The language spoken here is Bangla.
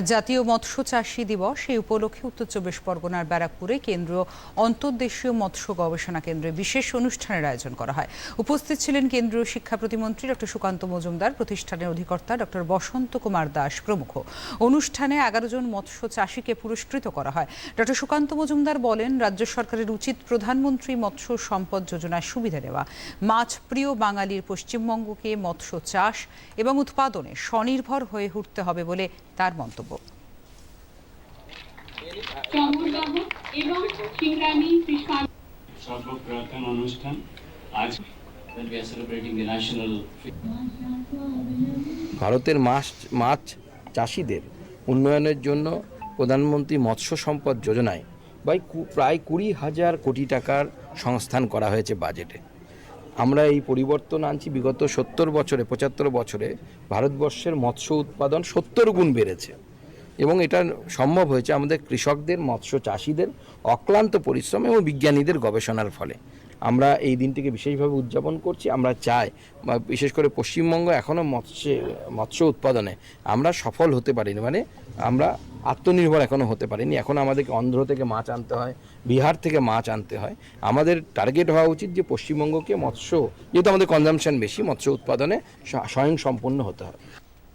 জাতীয় মৎস্য চাষী দিবস এই উপলক্ষে উত্তর চব্বিশ পরগনার ব্যারাকপুরে কেন্দ্রীয় অন্তর্দেশীয় মৎস্য গবেষণা কেন্দ্রে বিশেষ অনুষ্ঠানের আয়োজন করা হয়। উপস্থিত ছিলেন কেন্দ্রীয় শিক্ষা প্রতিমন্ত্রী ডক্টর সুকান্ত মজুমদার, প্রতিষ্ঠানের অধিকর্তা ডক্টর বসন্ত কুমার দাস প্রমুখ। অনুষ্ঠানে এগারো জন মৎস্য চাষীকে পুরস্কৃত করা হয়। ডক্টর সুকান্ত মজুমদার বলেন, রাজ্য সরকারের উচিত প্রধানমন্ত্রী মৎস্য সম্পদ যোজনার সুবিধা দেওয়া। মাছ প্রিয় বাঙালির পশ্চিমবঙ্গকে মৎস্য চাষ এবং উৎপাদনে স্বনির্ভর হয়ে উঠতে হবে বলে তার মন্তব্য। সর্বপ্রথম অনুষ্ঠান আজ national ভারতের মাছ মাছ চাষিদের উন্নয়নের জন্য প্রধানমন্ত্রী মৎস্য সম্পদ যোজনায় প্রায় কুড়ি হাজার কোটি টাকার সংস্থান করা হয়েছে বাজেটে। আমরা এই পরিবর্তন আনছি বিগত সত্তর বছরে পঁচাত্তর বছরে ভারতবর্ষের মৎস্য উৎপাদন সত্তর গুণ বেড়েছে। এবং এটা সম্ভব হয়েছে আমাদের কৃষকদের মৎস্য চাষিদের অক্লান্ত পরিশ্রম এবং বিজ্ঞানীদের গবেষণার ফলে। আমরা এই দিনটিকে বিশেষভাবে উদযাপন করছি। আমরা চাই বিশেষ করে পশ্চিমবঙ্গ এখনও মৎস্য মৎস্য উৎপাদনে আমরা সফল হতে পারিনি। মানে আমরা আত্মনির্ভর এখনও হতে পারিনি। এখন আমাদেরকে অন্ধ্র থেকে মাছ আনতে হয়, বিহার থেকে মাছ আনতে হয়। আমাদের টার্গেট হওয়া উচিত যে পশ্চিমবঙ্গকে মৎস্য, যেহেতু আমাদের কনজামশন বেশি, মৎস্য উৎপাদনে স্বয়ং সম্পূর্ণ হতে হয়।